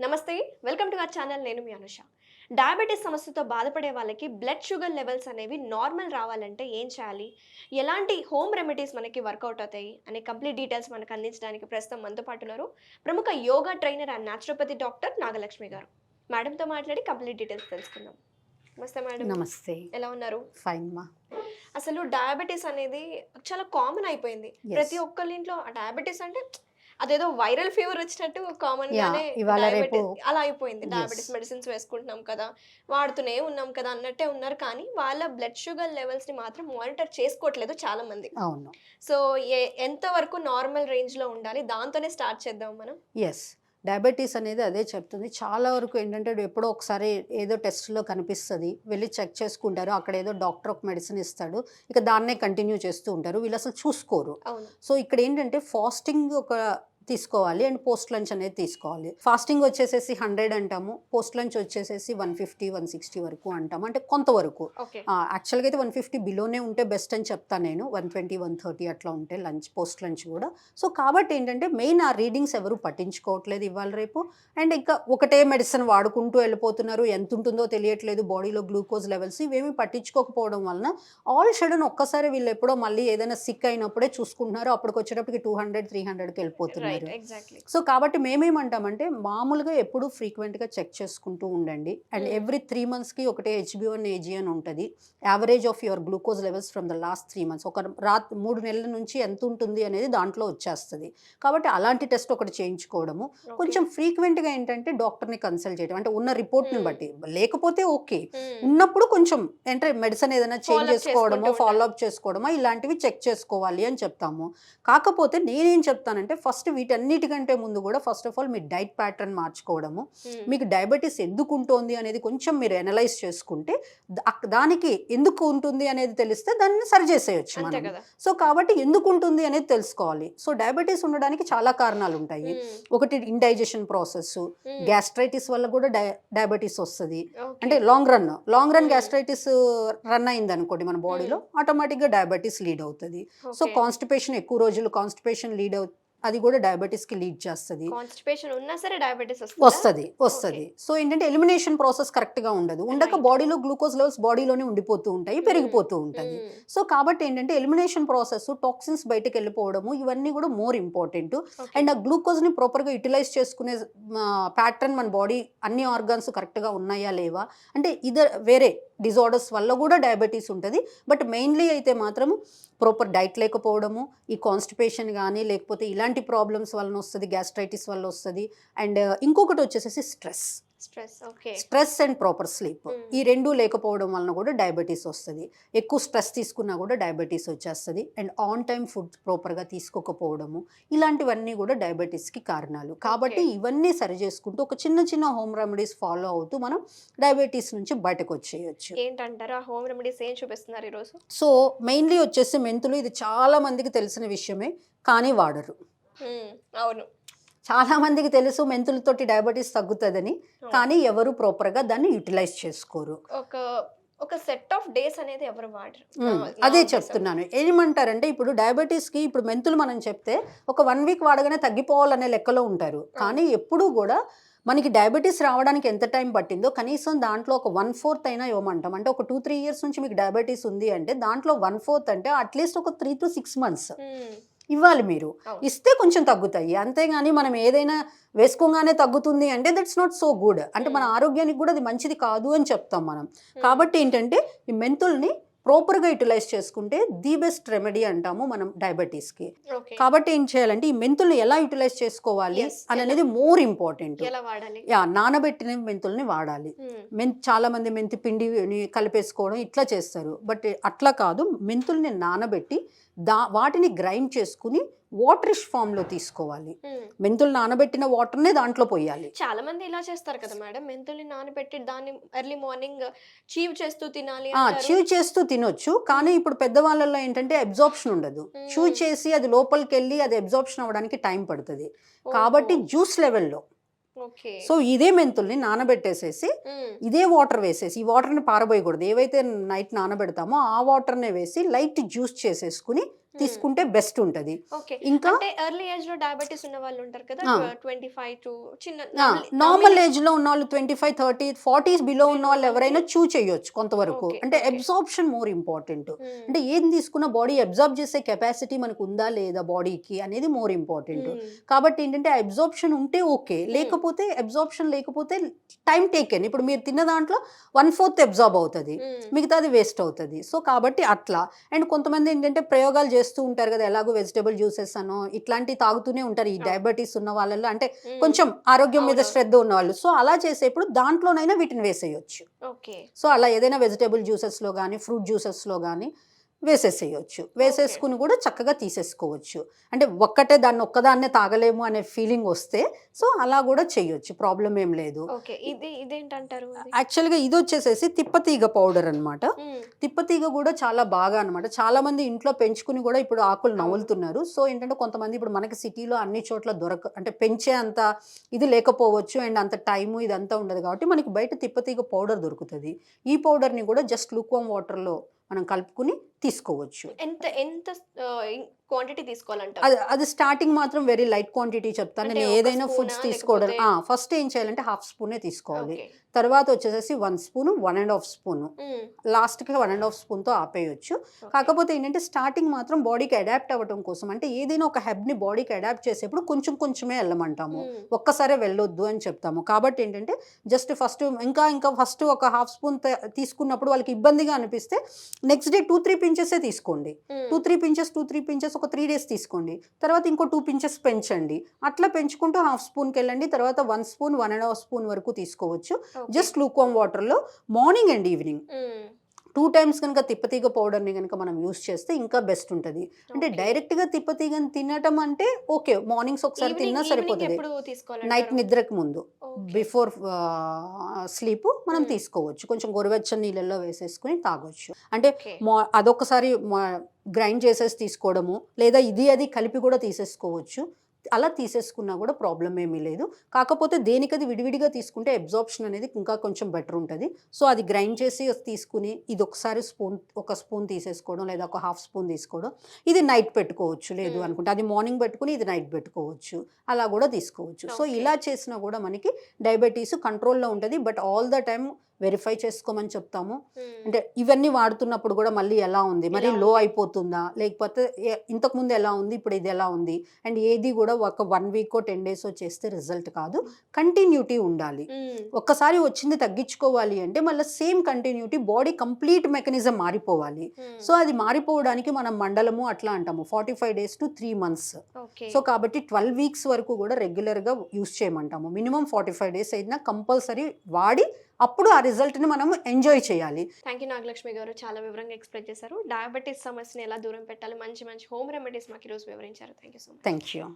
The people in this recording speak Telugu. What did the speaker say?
నమస్తే వెల్కమ్ టు అవర్ ఛానల్ నేను మీ అనుష. డయాబెటీస్ సమస్యతో బాధపడే వాళ్ళకి బ్లడ్ షుగర్ లెవెల్స్ అనేవి నార్మల్ రావాలంటే ఏం చేయాలి? ఎలాంటి హోమ్ రెమెడీస్ మనకి వర్కౌట్ అవుతాయి? అనే కంప్లీట్ డీటెయిల్స్ మనకు అందించడానికి ప్రస్తుతం మనతో పాటు ఉన్నారు ప్రముఖ yoga trainer and naturopathy doctor Nagalakshmi garu. మేడంతో మాట్లాడి కంప్లీట్ డీటెయిల్స్ తెలుసుకుందాం. నమస్తే మేడం. నమస్తే. ఎలా ఉన్నారు? ఫైన్ మా. అసలు డయాబెటీస్ అనేది చాలా కామన్ అయిపోయింది. ప్రతి ఒక్కరి ఇంట్లో డయాబెటీస్ అంటే అదేదో వైరల్ ఫీవర్ వచ్చినట్టు కామన్ గానే అలా అయిపోయింది. డయాబెటీస్ మెడిసిన్స్ వేసుకుంటున్నాం కదా వాడుతూనే ఉన్నాం కదా అన్నట్టే ఉన్నారు. కానీ వాళ్ళ బ్లడ్ షుగర్ లెవెల్స్ని మాత్రం మానిటర్ చేసుకోవట్లేదు చాలా మంది సో ఎంత వరకు నార్మల్ రేంజ్లో ఉండాలి? దాంతోనే స్టార్ట్ చేద్దాం మనం. ఎస్ డయాబెటీస్ అనేది అదే చెప్తుంది. చాలా వరకు ఏంటంటే ఎప్పుడో ఒకసారి ఏదో టెస్ట్లో కనిపిస్తుంది. వెళ్ళి చెక్ చేసుకుంటారు. అక్కడ ఏదో డాక్టర్ ఒక మెడిసిన్ ఇస్తాడు. ఇక దాన్నే కంటిన్యూ చేస్తూ ఉంటారు. వీళ్ళు అసలు చూసుకోరు. సో ఇక్కడ ఏంటంటే ఫాస్టింగ్ ఒక తీసుకోవాలి అండ్ పోస్ట్ లంచ్ అనేది తీసుకోవాలి. ఫాస్టింగ్ వచ్చేసేసి హండ్రెడ్ అంటాము. పోస్ట్ లంచ్ వచ్చేసేసి వన్ ఫిఫ్టీ వన్ సిక్స్టీ వరకు అంటాము. అంటే కొంతవరకు. యాక్చువల్గా అయితే వన్ ఫిఫ్టీ బిలోనే ఉంటే బెస్ట్ అని చెప్తాను నేను. వన్ ట్వంటీ వన్ థర్టీ అట్లా ఉంటే లంచ్ పోస్ట్ లంచ్ కూడా. సో కాబట్టి ఏంటంటే మెయిన్ ఆ రీడింగ్స్ ఎవరు పట్టించుకోవట్లేదు ఇవాళ రేపు. అండ్ ఇంకా ఒకటే మెడిసిన్ వాడుకుంటూ వెళ్ళిపోతున్నారు. ఎంత ఉంటుందో తెలియట్లేదు. బాడీలో గ్లూకోజ్ లెవెల్స్ ఇవేమి పట్టించుకోకపోవడం వలన ఆల్ షడన్ ఒక్కసారి వీళ్ళు ఎప్పుడో మళ్ళీ ఏదైనా సిక్ అయినప్పుడే చూసుకుంటున్నారు. అప్పటికి వచ్చేటప్పటికి టూ హండ్రెడ్ త్రీ హండ్రెడ్కి వెళ్ళిపోతున్నారు. ఎగ్జాక్ట్లీ సో కాబట్టి మేమేమంటామంటే మామూలుగా ఎప్పుడు ఫ్రీక్వెంట్గా చెక్ చేసుకుంటూ ఉండండి. And Hmm. ఎవ్రీ త్రీ మంత్స్కి ఒకటే హెచ్బి వన్ ఏజీ అని ఉంటుంది. Average of your glucose levels from the last three months ఒక రాత్ మూడు నెలల నుంచి ఎంత ఉంటుంది అనేది దాంట్లో వచ్చేస్తుంది. కాబట్టి అలాంటి టెస్ట్ ఒకటి చేయించుకోవడము. కొంచెం ఫ్రీక్వెంట్గా ఏంటంటే డాక్టర్ని కన్సల్ట్ చేయడం అంటే ఉన్న రిపోర్ట్ని Hmm. బట్టి. లేకపోతే ఓకే. ఉన్నప్పుడు కొంచెం అంటే మెడిసిన్ ఏదైనా చేంజ్ చేసుకోవడమో ఫాలో అప్ చేసుకోవడమో ఇలాంటివి చెక్ చేసుకోవాలి అని చెప్తాము. కాకపోతే నేనేం చెప్తానంటే ఫస్ట్ వీటన్నిటికంటే ముందు కూడా ఫస్ట్ ఆఫ్ ఆల్ మీ డైట్ ప్యాటర్న్ మార్చుకోవడము. మీకు డయాబెటీస్ ఎందుకు ఉంటుంది అనేది కొంచెం మీరు అనలైజ్ చేసుకుంటే దానికి ఎందుకు ఉంటుంది అనేది తెలిస్తే దాన్ని సరి చేసేయచ్చు మనం సో కాబట్టి ఎందుకు ఉంటుంది అనేది తెలుసుకోవాలి. సో డయాబెటీస్ ఉండడానికి చాలా కారణాలు ఉంటాయి ఒకటి ఇండైజెషన్ ప్రాసెస్ గ్యాస్ట్రైటిస్ వల్ల కూడా డయ డయాబెటీస్ వస్తుంది. అంటే long run long run Hmm. Gastritis run అయింది అనుకోండి మన బాడీలో ఆటోమేటిక్గా డయాబెటీస్ లీడ్ అవుతుంది. సో కాన్స్టిపేషన్ ఎక్కువ రోజులు కాన్స్టిపేషన్ లీడ్ అవు అది కూడా డయాబెటీస్కి లీడ్ చేస్తుంది. కాన్స్టిపేషన్ ఉన్నా సరే డయాబెటీస్ వస్తుంది? వస్తుంది సో ఏంటంటే ఎలిమినేషన్ ప్రాసెస్ కరెక్ట్గా ఉండదు ఉండక. బాడీలో గ్లూకోజ్ లెవెల్స్ బాడీలోనే ఉండిపోతూ ఉంటాయి పెరిగిపోతూ ఉంటుంది. సో కాబట్టి ఏంటంటే ఎలిమినేషన్ ప్రాసెస్ టాక్సిన్స్ బయటకు వెళ్ళిపోవడము ఇవన్నీ కూడా మోర్ ఇంపార్టెంట్. అండ్ ఆ గ్లూకోజ్ని ప్రాపర్గా యూటిలైజ్ చేసుకునే ప్యాటర్న్ మన బాడీ అన్ని ఆర్గాన్స్ కరెక్ట్గా ఉన్నాయా లేవా? అంటే ఇదర్ వేరే డిజార్డర్స్ వల్ల కూడా డయాబెటీస్ ఉంటుంది. బట్ మెయిన్లీ అయితే మాత్రం ప్రాపర్ డైట్ లేకపోవడము ఈ కాన్స్టిపేషన్ కానీ లేకపోతే ఇలాంటి ప్రాబ్లమ్స్ వలన వస్తుంది గ్యాస్ట్రైటిస్ వల్ల వస్తుంది. అండ్ uh, ఇంకొకటి వచ్చేసేసి stress stress. And proper sleep. ఈ రెండు లేకపోవడం వలన కూడా డయాబెటీస్ వస్తుంది. ఎక్కువ స్ట్రెస్ తీసుకున్నా కూడా డయాబెటీస్ వచ్చేస్తుంది. అండ్ ఆన్ టైం ఫుడ్ ప్రాపర్గా తీసుకోకపోవడము ఇలాంటివన్నీ కూడా డయాబెటీస్కి కారణాలు. కాబట్టి. ఇవన్నీ సరి చేసుకుంటూ ఒక చిన్న చిన్న హోమ్ రెమెడీస్ ఫాలో అవుతూ మనం డయాబెటీస్ నుంచి బయటకు వచ్చేయచ్చు. ఏంటంటారు? ఆ హోమ్ రెమెడీస్ ఏం చూపిస్తున్నారు ఈరోజు? సో మెయిన్లీ వచ్చేసి మెంతులు ఇది చాలా మందికి తెలిసిన విషయమే కానీ వాడరు. అవును. చాలా మందికి తెలుసు మెంతులతోటి డయాబెటీస్ తగ్గుతుందని కానీ ఎవరు ప్రాపర్గా దాన్ని యూటిలైజ్ చేసుకోరు. ఒక ఒక సెట్ ఆఫ్ డేస్ అనేది ఎవరు వాడరు. అదే. చెప్తున్నాను. ఏమంటారంటే ఇప్పుడు డయాబెటీస్కి ఇప్పుడు మెంతులు మనం చెప్తే ఒక వన్ వీక్ వాడగానే తగ్గిపోవాలనే లెక్కలో ఉంటారు. కానీ ఎప్పుడూ కూడా మనకి డయాబెటీస్ రావడానికి ఎంత టైం పట్టిందో కనీసం దాంట్లో ఒక వన్ ఫోర్త్ అయినా ఇవ్వమంటాం. అంటే ఒక టూ త్రీ ఇయర్స్ నుంచి మీకు డయాబెటీస్ ఉంది అంటే దాంట్లో వన్ ఫోర్త్ అంటే అట్లీస్ట్ ఒక త్రీ టు సిక్స్ మంత్స్. ఇవ్వాలి మీరు. ఇస్తే కొంచెం తగ్గుతాయి. అంతేగాని మనం ఏదైనా వేసుకోగానే తగ్గుతుంది అంటే దట్స్ నాట్ సో గుడ్ అంటే మన ఆరోగ్యానికి కూడా అది మంచిది కాదు అని చెప్తాం మనం. కాబట్టి ఏంటంటే ఈ మెంతుల్ని ప్రాపర్గా యూటిలైజ్ చేసుకుంటే ది బెస్ట్ రెమెడీ అంటాము మనం డయాబెటీస్కి. కాబట్టి ఏం చేయాలంటే ఈ మెంతుల్ని ఎలా యూటిలైజ్ చేసుకోవాలి అని? అనేది మోర్ ఇంపార్టెంట్. యా నానబెట్టిన మెంతుల్ని వాడాలి. మ్మ్. మెన్ చాలా మంది మెంతి పిండిని కలిపేసుకోవడం ఇట్లా చేస్తారు. బట్ అట్లా కాదు మెంతుల్ని నానబెట్టి దా వాటిని గ్రైండ్ చేసుకుని వాటరిష్ ఫామ్లో తీసుకోవాలి మ్మ్. మెంతులు నానబెట్టిన వాటర్నే దాంట్లో పోయాలి చాలా మంది ఇలా చేస్తారు కదా మేడం మెంతుల్ని నానబెట్టి దాన్ని ఎర్లీ మార్నింగ్ చీవ్ చేస్తూ తినాలి ఆ అంటారు. చూ చేస్తూ తినొచ్చు కానీ ఇప్పుడు పెద్దవాళ్ళలో ఏంటంటే అబ్జార్ప్షన్ ఉండదు. చూ చేసి అది లోపలికి వెళ్ళి అది అబ్జార్ప్షన్ అవ్వడానికి టైం పడుతుంది. కాబట్టి జ్యూస్ లెవెల్లో ఓకే సో ఇదే మెంతుల్ని నానబెట్టేసేసి. ఇదే వాటర్ వేసేసి ఈ వాటర్ని పారబోయకూడదు ఏవైతే నైట్ నానబెడతామో ఆ వాటర్నే వేసి లైట్ జ్యూస్ చేసేసుకుని తీసుకుంటే బెస్ట్ ఉంటుంది. ఇంకా ఎర్లీ ఏజ్లో డయాబెటీస్ ఉన్న వాళ్ళు ఉంటారు కదా. ట్వంటీ ఫైవ్ టు చిన్న నార్మల్ ఏజ్లో ఉన్న వాళ్ళు twenty five thirty forties below ఉన్న వాళ్ళు ఎవరైనా చూ చేయొచ్చు కొంతవరకు. అంటే. Absorption more important. అంటే ఏం తీసుకున్న బాడీ అబ్జార్బ్ చేసే కెపాసిటీ మనకు ఉందా లేదా బాడీకి అనేది మోర్ ఇంపార్టెంట్. కాబట్టి ఏంటంటే అబ్జార్ప్షన్ ఉంటే ఓకే లేకపోతే అబ్జార్ప్షన్ లేకపోతే టైం టేకెన్ ఇప్పుడు మీరు తిన్న దాంట్లో వన్ ఫోర్త్ అబ్జార్బ్ అవుతుంది. మిగతాది వేస్ట్ అవుతుంది. సో కాబట్టి అట్లా. అండ్ కొంతమంది ఏంటంటే ప్రయోగాలు చేస్తూ ఉంటారు కదా ఎలాగో వెజిటబుల్ జ్యూసెస్ అనో ఇట్లాంటివి తాగుతూనే ఉంటారు ఈ. డయాబెటీస్ ఉన్న వాళ్ళలో అంటే. కొంచెం ఆరోగ్యం మీద. శ్రద్ధ ఉన్న వాళ్ళు సో అలా చేసేప్పుడు దాంట్లోనైనా వీటిని వేసేయచ్చు సో అలా ఏదైనా వెజిటేబుల్ జ్యూసెస్లో కానీ ఫ్రూట్ జ్యూసెస్లో కానీ వేసేసేయచ్చు. వేసేసుకుని కూడా చక్కగా తీసేసుకోవచ్చు. అంటే ఒక్కటే దాన్ని ఒక్కదాన్నే తాగలేము అనే ఫీలింగ్ వస్తే సో అలా కూడా చేయొచ్చు. ప్రాబ్లం ఏం లేదు? యాక్చువల్గా ఇది వచ్చేసేసి తిప్పతీగ పౌడర్ అన్నమాట. Hmm. తిప్పతీగ కూడా చాలా బాగా అనమాట చాలా మంది ఇంట్లో పెంచుకుని కూడా ఇప్పుడు ఆకులు. నవ్వులుతున్నారు సో ఏంటంటే కొంతమంది ఇప్పుడు మనకి సిటీలో అన్ని చోట్ల దొరక అంటే పెంచే అంత ఇది లేకపోవచ్చు అండ్ అంత టైము ఇదంతా ఉండదు కాబట్టి మనకి బయట తిప్పతీగ పౌడర్ దొరుకుతుంది. ఈ పౌడర్ని కూడా జస్ట్ లూక్వామ్ వాటర్లో మనం కలుపుకుని తీసుకోవచ్చు. ఎంత ఎంత క్వాంటిటీ తీసుకోవాలంటారు అది స్టార్టింగ్ మాత్రం వెరీ లైట్ క్వాంటిటీ చెప్తాను నేను ఏదైనా ఫుడ్స్ తీసుకోవడం ఫస్ట్ ఏం చేయాలంటే హాఫ్ స్పూనే తీసుకోవాలి. తర్వాత వచ్చేసేసి one spoon one and half spoon. లాస్ట్కి వన్ అండ్ హాఫ్ స్పూన్తో ఆపేయచ్చు. కాకపోతే ఏంటంటే స్టార్టింగ్ మాత్రం బాడీకి అడాప్ట్ అవ్వడం కోసం అంటే ఏదైనా ఒక హెబ్ని బాడీకి అడాప్ట్ చేసేప్పుడు కొంచెం కొంచెమే వెళ్ళమంటాము. ఒక్కసారే వెళ్ళొద్దు అని చెప్తాము. కాబట్టి ఏంటంటే జస్ట్ ఫస్ట్ ఇంకా ఇంకా ఫస్ట్ ఒక హాఫ్ స్పూన్ తీసుకున్నప్పుడు వాళ్ళకి ఇబ్బందిగా అనిపిస్తే నెక్స్ట్ డే టూ త్రీ పించెసే తీసుకోండి. Two three pinches two three pinches ఒక త్రీ డేస్ తీసుకోండి. తర్వాత ఇంకో టూ పించెస్ పెంచండి. అట్లా పెంచుకుంటూ హాఫ్ స్పూన్కి వెళ్ళండి. తర్వాత one spoon one and half spoon వరకు తీసుకోవచ్చు. జస్ట్ లూక్వామ్ వాటర్లో morning and evening. Two times కనుక తిప్పతీగ పౌడర్ని కనుక మనం యూస్ చేస్తే ఇంకా బెస్ట్ ఉంటుంది అంటే. డైరెక్ట్గా తిప్పతీగని తినటం అంటే ఓకే మార్నింగ్స్ ఒకసారి తిన్నా సరిపోతుంది? నైట్ నిద్రకు ముందు. బిఫోర్ స్లీప్ మనం. తీసుకోవచ్చు కొంచెం గోరువెచ్చని నీళ్ళల్లో వేసేసుకుని తాగొచ్చు అంటే అదొకసారి గ్రైండ్ చేసేసి తీసుకోవడము లేదా ఇది అది కలిపి కూడా తీసేసుకోవచ్చు అలా తీసేసుకున్నా కూడా ప్రాబ్లం ఏమీ లేదు. కాకపోతే దేనికది విడివిడిగా తీసుకుంటే అబ్జార్ప్షన్ అనేది ఇంకా కొంచెం బెటర్ ఉంటుంది. సో అది గ్రైండ్ చేసి తీసుకుని ఇది ఒకసారి స్పూన్ ఒక స్పూన్ తీసేసుకోవడం లేదా ఒక హాఫ్ స్పూన్ తీసుకోవడం ఇది నైట్ పెట్టుకోవచ్చు. లేదు. అనుకుంటే అది మార్నింగ్ పెట్టుకుని ఇది నైట్ పెట్టుకోవచ్చు. అలా కూడా తీసుకోవచ్చు. సో. ఇలా చేసినా కూడా మనకి డయాబెటీస్ కంట్రోల్లో ఉంటుంది. But all the time verify చేసుకోమని చెప్తాము. అంటే ఇవన్నీ వాడుతున్నప్పుడు కూడా మళ్ళీ ఎలా ఉంది? మరి లో? అయిపోతుందా? లేకపోతే ఇంతకుముందు ఎలా ఉంది? ఇప్పుడు ఇది ఎలా ఉంది? అండ్ ఏది కూడా ఒక వన్ వీక్ టెన్ డేస్ చేస్తే రిజల్ట్ కాదు. కంటిన్యూటీ ఉండాలి. ఒక్కసారి వచ్చింది తగ్గించుకోవాలి అంటే మళ్ళీ same continuity body complete mechanism మారిపోవాలి. సో అది మారిపోవడానికి మనం మండలము అట్లా అంటాము. Forty five days to three months. So కాబట్టి ట్వెల్వ్ వీక్స్ వరకు కూడా రెగ్యులర్గా యూస్ చేయమంటాము. మినిమం ఫార్టీ ఫైవ్ డేస్ అయినా కంపల్సరీ వాడి అప్పుడు ఆ రిజల్ట్ని మనం ఎంజాయ్ చేయాలి. థ్యాంక్ యూ నాగలక్ష్మి గారు. చాలా వివరంగా ఎక్స్ప్లెయిన్ చేశారు. డయాబెటీస్ సమస్యని ఎలా దూరం పెట్టాలి? మంచి మంచి హోమ్ రెమెడీస్ మాకు ఈరోజు వివరించారు. Thank you so much thank you